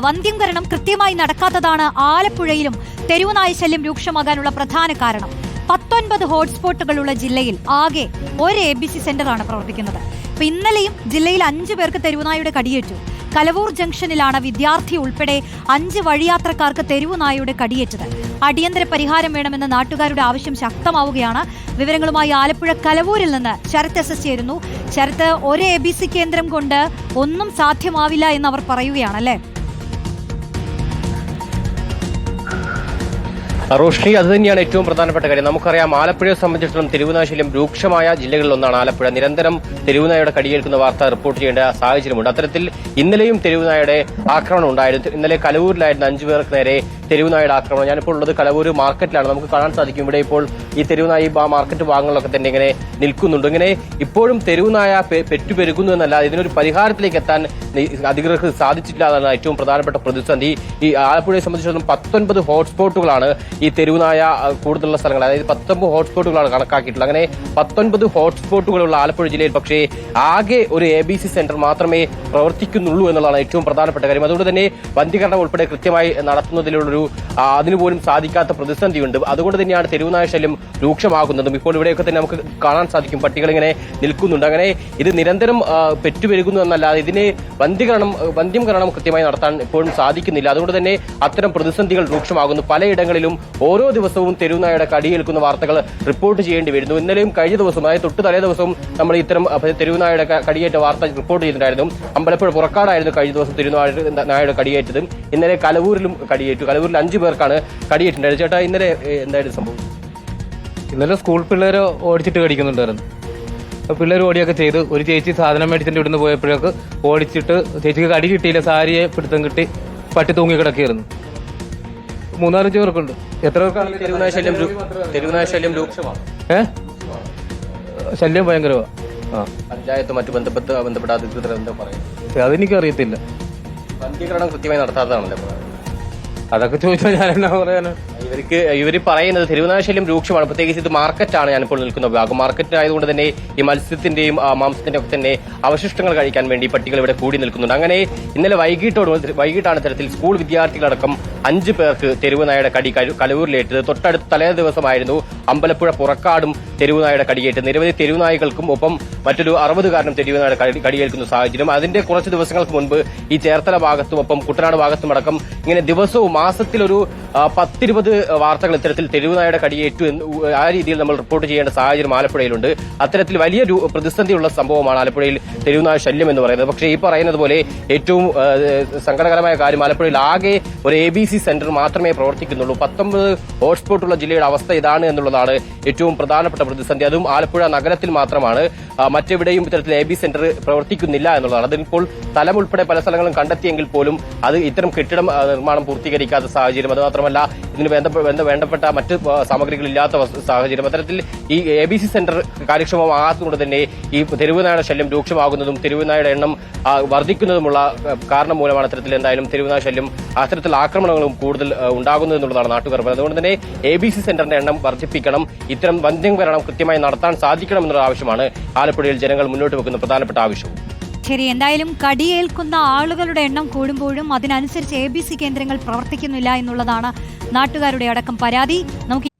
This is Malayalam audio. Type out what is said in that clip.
വന്ധ്യംകരണം കൃത്യമായി നടക്കാത്തതാണ് ആലപ്പുഴയിലും തെരുവുനായ ശല്യം രൂക്ഷമാകാനുള്ള പ്രധാന കാരണം. പത്തൊൻപത് ഹോട്ട്സ്പോട്ടുകളുള്ള ജില്ലയിൽ ആകെ ഒരു എ ബി സി സെന്ററാണ് പ്രവർത്തിക്കുന്നത്. ഇപ്പൊ ഇന്നലെയും ജില്ലയിൽ അഞ്ചു പേർക്ക് തെരുവുനായുടെ കടിയേറ്റു. കലവൂർ ജംഗ്ഷനിലാണ് വിദ്യാർത്ഥി ഉൾപ്പെടെ അഞ്ച് വഴിയാത്രക്കാർക്ക് തെരുവുനായയുടെ കടിയേറ്റത്. അടിയന്തര പരിഹാരം വേണമെന്ന നാട്ടുകാരുടെ ആവശ്യം ശക്തമാവുകയാണ്. വിവരങ്ങളുമായി ആലപ്പുഴ കലവൂരിൽ നിന്ന് ശരത് എസ് എസ് ചേരുന്നു. ശരത് ഒരു എ ബി സി കേന്ദ്രം കൊണ്ട് ഒന്നും സാധ്യമാവില്ല എന്ന് അവർ പറയുകയാണ് റോഷ്നി അത് തന്നെയാണ് ഏറ്റവും പ്രധാനപ്പെട്ട കാര്യം. നമുക്കറിയാം ആലപ്പുഴയെ സംബന്ധിച്ചിടത്തോളം തെരുവുനാശല്യം രൂക്ഷമായ ജില്ലകളിലൊന്നാണ് ആലപ്പുഴ. നിരന്തരം തെരുവുനായുടെ കടിയേൽക്കുന്ന വാർത്ത റിപ്പോർട്ട് ചെയ്യേണ്ട സാഹചര്യമുണ്ട്. അത്തരത്തിൽ ഇന്നലെയും തെരുവുനായുടെ ആക്രമണം ഉണ്ടായിരുന്നു. ഇന്നലെ കലവൂരിലായിരുന്ന അഞ്ചു പേർക്ക് നേരെ തെരുവുനായയുടെ ആക്രമണം. ഞാനിപ്പോൾ ഉള്ളത് കലവൂർ മാർക്കറ്റിലാണ്. നമുക്ക് കാണാൻ സാധിക്കും. ഇവിടെ ഇപ്പോൾ ഈ തെരുവുനായി മാർക്കറ്റ് ഭാഗങ്ങളിലൊക്കെ തന്നെ ഇങ്ങനെ നിൽക്കുന്നുണ്ട്. ഇങ്ങനെ ഇപ്പോഴും തെരുവുനായ പെറ്റുപെരുകുന്നു എന്നല്ലാതെ ഇതിനൊരു പരിഹാരത്തിലേക്ക് എത്താൻ അധികൃതർക്ക് സാധിച്ചിട്ടില്ല എന്നതാണ് ഏറ്റവും പ്രധാനപ്പെട്ട പ്രതിസന്ധി. ഈ ആലപ്പുഴയെ സംബന്ധിച്ചിടത്തോളം പത്തൊൻപത് ഹോട്ട്സ്പോട്ടുകളാണ് ഈ തെരുവുനായ കൂടുതലുള്ള സ്ഥലങ്ങൾ. അതായത് പത്തൊമ്പത് ഹോട്ട്സ്പോട്ടുകളാണ് കണക്കാക്കിയിട്ടുള്ളത്. അങ്ങനെ പത്തൊൻപത് ഹോട്ട്സ്പോട്ടുകളുള്ള ആലപ്പുഴ ജില്ലയിൽ പക്ഷേ ആകെ ഒരു എ ബി സി സെന്റർ മാത്രമേ പ്രവർത്തിക്കുന്നുള്ളൂ എന്നുള്ളതാണ് ഏറ്റവും പ്രധാനപ്പെട്ട കാര്യം. അതുകൊണ്ട് തന്നെ വന്ധീകരണം ഉൾപ്പെടെ കൃത്യമായി നടത്തുന്നതിലുള്ളൊരു അതിനു പോലും സാധിക്കാത്ത പ്രതിസന്ധിയുണ്ട്. അതുകൊണ്ട് തന്നെയാണ് തെരുവുനായ ശല്യം രൂക്ഷമാകുന്നതും. ഇപ്പോൾ ഇവിടെയൊക്കെ തന്നെ നമുക്ക് കാണാൻ സാധിക്കും. പട്ടികൾ ഇങ്ങനെ നിൽക്കുന്നുണ്ട്. അങ്ങനെ ഇത് നിരന്തരം പെറ്റുപെരുകുന്നു എന്നല്ലാതെ ഇതിനെ വന്ധ്യകരണം വന്ധ്യംകരണം കൃത്യമായി നടത്താൻ ഇപ്പോഴും സാധിക്കുന്നില്ല. അതുകൊണ്ട് തന്നെ അത്തരം പ്രതിസന്ധികൾ രൂക്ഷമാകുന്നു. പലയിടങ്ങളിലും ഓരോ ദിവസവും തെരുവുനായയുടെ കടിയേൽക്കുന്ന വാർത്തകൾ റിപ്പോർട്ട് ചെയ്യേണ്ടി വരുന്നു. ഇന്നലെയും കഴിഞ്ഞ ദിവസം അതായത് തൊട്ട് തലേ ദിവസവും നമ്മൾ ഇത്തരം തെരുവുനായയുടെ കടിയേറ്റ വാർത്ത റിപ്പോർട്ട് ചെയ്തിട്ടുണ്ടായിരുന്നു. അമ്പലപ്പുഴ പുറക്കാടായിരുന്നു കഴിഞ്ഞ ദിവസം തെരുവുനായ നായയുടെ കടിയേറ്റതും. ഇന്നലെ കലവൂരിലും കടിയേറ്റു. കലവൂരിൽ അഞ്ചു പേർക്കാണ് കടിയേറ്റുണ്ടായത് ചേട്ടാ ഇന്നലെ എന്തായാലും എന്തായിരുന്നു സംഭവം ഇന്നലെ സ്കൂൾ പിള്ളേർ ഓടിച്ചിട്ട് കടിക്കുന്നുണ്ടായിരുന്നു അപ്പോൾ പിള്ളേർ ഓടിയൊക്കെ ചെയ്ത് ഒരു ചേച്ചി സാധനം മേടിച്ചിട്ട് ഇവിടുന്ന് പോയപ്പോഴേക്ക് ഓടിച്ചിട്ട് ചേച്ചിക്ക് കടി കിട്ടിയില്ല സാരിയെ പിടുത്തം കിട്ടി പട്ടി തൂങ്ങി കിടക്കിയിരുന്നു മൂന്നാലഞ്ച് പേർക്കുണ്ട് എത്ര പേർക്കാണ് തെരുവുനായ ശല്യം തെരുവുനായ ശല്യം രൂക്ഷമാണ് ഏ ശല്യം ഭയങ്കരമാണ് പഞ്ചായത്ത് മറ്റു ബന്ധപ്പെട്ട് ബന്ധപ്പെട്ട അധികൃതർ എന്താ പറയുക അതെനിക്ക് അറിയത്തില്ല വന്ധീകരണം കൃത്യമായി നടത്താത്തതാണല്ലോ. അതൊക്കെ ചോദിച്ചാൽ ഞാൻ എന്നാ പറയാനാ? ഇവർക്ക് ഇവർ പറയുന്നത് തെരുവുനാശല്യം രൂക്ഷമാണ്. പ്രത്യേകിച്ച് ഇത് മാർക്കറ്റാണ് ഞാനിപ്പോൾ നിൽക്കുന്ന ഭാഗം മാർക്കറ്റ് ആയതുകൊണ്ട് തന്നെ ഈ മത്സ്യത്തിന്റെയും മാംസത്തിന്റെ ഒക്കെ തന്നെ അവശിഷ്ടങ്ങൾ കഴിക്കാൻ വേണ്ടി പട്ടികൾ ഇവിടെ കൂടി നിൽക്കുന്നുണ്ട്. അങ്ങനെ ഇന്നലെ വൈകിട്ടോട് വൈകിട്ടാണ് തരത്തിൽ സ്കൂൾ വിദ്യാർത്ഥികളടക്കം അഞ്ച് പേർക്ക് തെരുവുനായുടെ കടി കലൂരിലേറ്റത് തൊട്ടടുത്ത തലേ ദിവസമായിരുന്നു അമ്പലപ്പുഴ പുറക്കാടും തെരുവുനായുടെ കടിയേറ്റ് നിരവധി തെരുവുനായകൾക്കും ഒപ്പം മറ്റൊരു അറുപതുകാരനും തെരുവുനായുടെ കടി- കടിയേൽക്കുന്ന സാഹചര്യം. അതിന്റെ കുറച്ച് ദിവസങ്ങൾക്ക് മുൻപ് ഈ ചേർത്തല ഭാഗത്തും ഒപ്പം കുട്ടനാട് ഭാഗത്തും അടക്കം ഇങ്ങനെ ദിവസവും മാസത്തിലൊരു പത്തിരുപത് വാർത്തകൾ ഇത്തരത്തിൽ തെരുവുനായുടെ കടിയേറ്റു ആ രീതിയിൽ നമ്മൾ റിപ്പോർട്ട് ചെയ്യേണ്ട സാഹചര്യം ആലപ്പുഴയിലുണ്ട്. അത്തരത്തിൽ വലിയ പ്രതിസന്ധിയുള്ള സംഭവമാണ് ആലപ്പുഴയിൽ തെരുവുനായ ശല്യം എന്ന് പറയുന്നത്. പക്ഷേ ഈ പറയുന്നത് പോലെ ഏറ്റവും സങ്കടകരമായ കാര്യം ആലപ്പുഴയിൽ ആകെ ഒരു എ ബി സി സെന്റർ മാത്രമേ പ്രവർത്തിക്കുന്നുള്ളൂ. പത്തൊമ്പത് ഹോട്ട്സ്പോട്ടുള്ള ജില്ലയുടെ അവസ്ഥ ഇതാണ് എന്നുള്ളതാണ് ഏറ്റവും പ്രധാനപ്പെട്ട പ്രതിസന്ധി. അതും ആലപ്പുഴ നഗരത്തിൽ മാത്രമാണ്. മറ്റെവിടെയും ഇത്തരത്തിൽ എ ബി സെന്റർ പ്രവർത്തിക്കുന്നില്ല എന്നുള്ളതാണ്. അതിപ്പോൾ സ്ഥലം ഉൾപ്പെടെ പല സ്ഥലങ്ങളും കണ്ടെത്തിയെങ്കിൽ പോലും അത് ഇത്തരം കെട്ടിടം നിർമ്മാണം പൂർത്തീകരിക്കാത്ത സാഹചര്യം. അത് മാത്രമല്ല ഇതിന് വേണ്ടപ്പെ- വേണ്ട- വേണ്ടപ്പെട്ട മറ്റ് സാമഗ്രികൾ ഇല്ലാത്ത സാഹചര്യം. അത്തരത്തിൽ ഈ എ ബി സി സെന്റർ കാര്യക്ഷമമാകാത്തതുകൊണ്ട് തന്നെ ഈ തെരുവുനായുടെ ശല്യം രൂക്ഷമാകുന്നതും തെരുവുനായുടെ എണ്ണം വർദ്ധിക്കുന്നതുമുള്ള കാരണം മൂലമാണ് അത്തരത്തിൽ എന്തായാലും തെരുവുനായ ശല്യം അത്തരത്തിൽ ആക്രമണങ്ങളും കൂടുതൽ ഉണ്ടാകുന്നത് എന്നുള്ളതാണ് നാട്ടുകാർ പറയുന്നത് അതുകൊണ്ട് തന്നെ എ ബി സി സെന്ററിന്റെ എണ്ണം വർദ്ധിപ്പിക്കണം. ഇത്തരം വന്ധ്യം വന്ധ്യംകരണം കൃത്യമായി നടത്താൻ സാധിക്കണം എന്നുള്ള ആവശ്യമാണ് ആലപ്പുഴയിൽ ജനങ്ങൾ മുന്നോട്ട് വെക്കുന്ന പ്രധാനപ്പെട്ട ആവശ്യവും. ശരി എന്തായാലും കടിയേൽക്കുന്ന ആളുകളുടെ എണ്ണം കൂടുമ്പോഴും അതിനനുസരിച്ച് എ കേന്ദ്രങ്ങൾ പ്രവർത്തിക്കുന്നില്ല എന്നുള്ളതാണ് നാട്ടുകാരുടെ അടക്കം പരാതി. നമുക്ക്